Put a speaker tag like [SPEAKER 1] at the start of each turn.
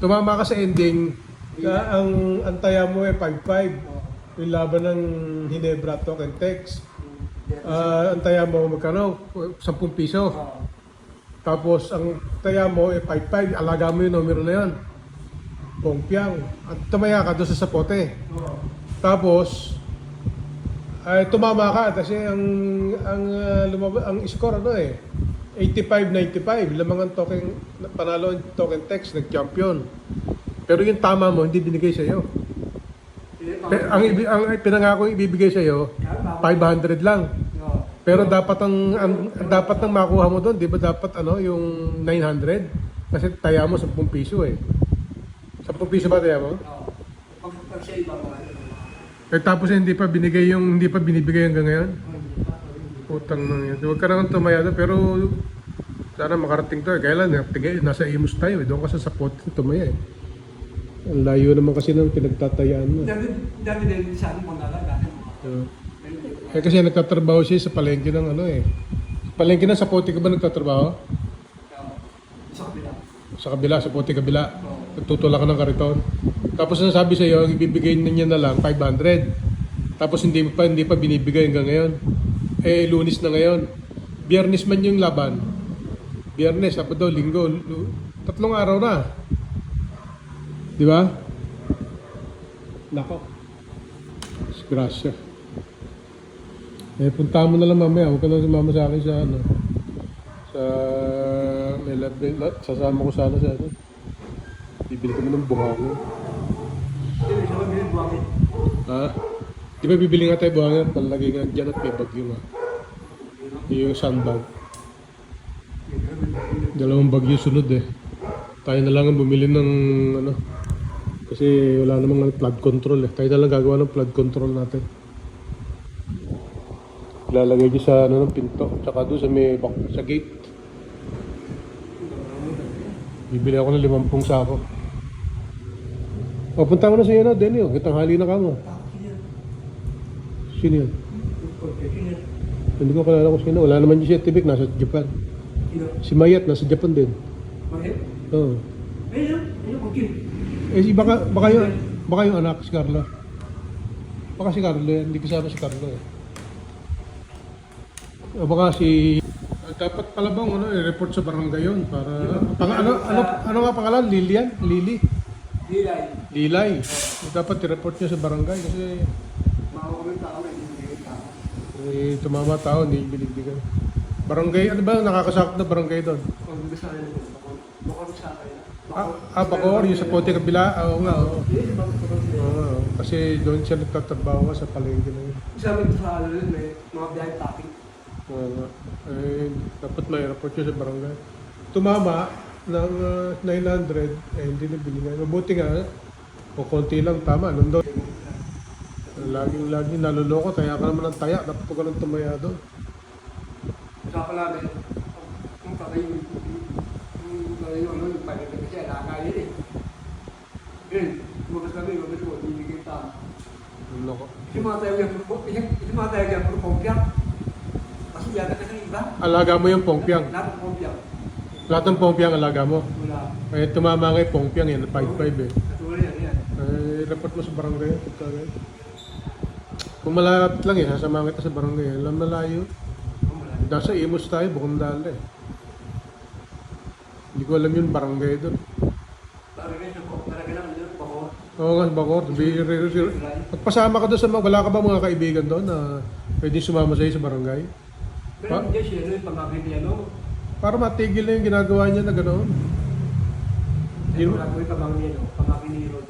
[SPEAKER 1] tumama ka sa ending, na ang antaya mo ay 5-5.
[SPEAKER 2] Oo.
[SPEAKER 1] Yung laban ng Hinebra Token Text.
[SPEAKER 2] Mm.
[SPEAKER 1] Ah, antaya mo magkano? 10 piso. Tapos ang taya mo ay 5-5. Alaga mo yung numero na yun. Pongpiang. At tumaya ka doon sa sapote. Tapos, ay tumama ka kasi ang ang uh, lumab- ang score ano eh 85-95 lamang ang token panalo ang token text nag-champion. Pero yung tama mo hindi binigay sa iyo ang ang pinangako yung ibibigay sa iyo 500 lang. Pero dapat ang, ang dapat nang makuha mo doon di ba dapat ano yung 900 kasi taya mo 10 piso eh. 10 piso ba taya mo?
[SPEAKER 2] Oo. Pag pag siya iba
[SPEAKER 1] eh tapos hindi pa binigay yung hindi pa binibigay hanggang ngayon Utang na yan. Huwag ka naman tumaya doon, pero sana makarating to eh. Kailan, tigay, nasa imus tayo eh. Doon ka sa sapot tumaya eh. Ang layo naman kasi ng pinagtatayaan mo.
[SPEAKER 2] Dami dami din sa ano mga dati.
[SPEAKER 1] Eh kasi nagtatrabaho siya sa palengke ng ano eh. Palengke ng sapote ka ba nagtatrabaho?
[SPEAKER 2] Sa kabila.
[SPEAKER 1] Sa kabila, sapote kabila.
[SPEAKER 2] Oo.
[SPEAKER 1] Nagtutula ka ng kariton. Tapos nasabi sa iyo, ibibigay niya na lang 500. Tapos hindi pa hindi pa binibigay hanggang ngayon. Eh lunis na ngayon. Biyernes man yung laban. Biyernes, Sabado, Linggo, tatlong araw na. Di ba? Nako. Disgrasya. Eh, punta mo na lang mamaya. Huwag ka na sumama sa akin sa ano. Sa... May lab, sasama ko sana sa ano. Bibili kami ng buhangin.
[SPEAKER 2] Hindi siya mabili buwangin.
[SPEAKER 1] Ha? Di ba bibili nga tayo buhangin? Palagi nga dyan at may bagyo nga. Yung sandbag. Dalawang bagyo sunod eh. Tayo na lang ang bumili ng ano. Kasi wala namang flood control eh. Tayo na lang gagawa ng flood control natin. Lalagay dyan sa ano ng pinto. Tsaka doon sa may bak- sa gate. Bibili ako ng limampung sako. O, punta mo na sa iyo na, Denny. Oh. Tanghali na ka mo. Sino yun? Hindi ko kalala kung sino. Wala naman yung si Tibik, nasa Japan. Si Mayat, nasa Japan din.
[SPEAKER 2] Bakit?
[SPEAKER 1] Oo.
[SPEAKER 2] Ayun, ayun, okay.
[SPEAKER 1] Eh, si baka, baka, yung, baka yung anak, si Carlo. Baka si Carlo yan. Hindi kasama si Carlo eh. O baka si... Ah, dapat pala bang ano, i-report sa barangay yun para... Pang, ano, ano, ano nga pangalan? Lilian? Lili?
[SPEAKER 2] Dilay.
[SPEAKER 1] Lilay. Dapat i-report niya sa barangay kasi Eh, tumama tao, hindi binibigay. Barangay, ano ba nakakasakot na barangay doon?
[SPEAKER 2] Ito, bakit? Bakit sa akin?
[SPEAKER 1] Ah, ah Bacoor, yung sa Pote Kabila, ah, oo nga, oo.
[SPEAKER 2] Rin.
[SPEAKER 1] Oo. Kasi doon siya nagtatrabaho sa palengke na yun.
[SPEAKER 2] Sabi ko sa ano rin, may mga biyahe topic.
[SPEAKER 1] Oo nga. Eh, dapat may report siya sa barangay. Tumama ng ah, 900, eh hindi na binigay. Mabuti nga, o konti lang, tama. Nung doon, laging laging naluloko, taya ka naman ng taya, dapat ko lang tumaya doon.
[SPEAKER 2] Usapan namin, kung kaya yung yung yung ano, yung pwede kasi nakakaya eh. Yun, lumabas kami, lumabas ko, tao.
[SPEAKER 1] Ang loko.
[SPEAKER 2] Tayo yung mga tayo yung puro pongpiang. Kasi yata kasi iba,
[SPEAKER 1] Alaga mo yung pongpiang.
[SPEAKER 2] lahat ng pongpiang.
[SPEAKER 1] Lahat ng pongpiang alaga mo.
[SPEAKER 2] Wala.
[SPEAKER 1] Eh, tumama nga yung pongpiang yan, 5-5 eh.
[SPEAKER 2] Katulad yan, yan.
[SPEAKER 1] Eh, report mo sa barangay. Pagka, kung malapit lang eh, sasama kita sa barangay. Alam malayo. Nasa Imus tayo, bukong dala eh. Hindi ko alam yung barangay doon.
[SPEAKER 2] Parang ganyan po, parang ganyan, yun, bako.
[SPEAKER 1] Oo nga, Bacor. Pagpasama ka doon sa mga, wala ka ba mga kaibigan doon na pwede sumama sa'yo sa barangay?
[SPEAKER 2] Pero hindi siya, yung pamangkin niya, no?
[SPEAKER 1] Para matigil na yung ginagawa niya na gano'n.
[SPEAKER 2] Yung wala ko yung pamangkin niya, no? Pamangkin ni Rod.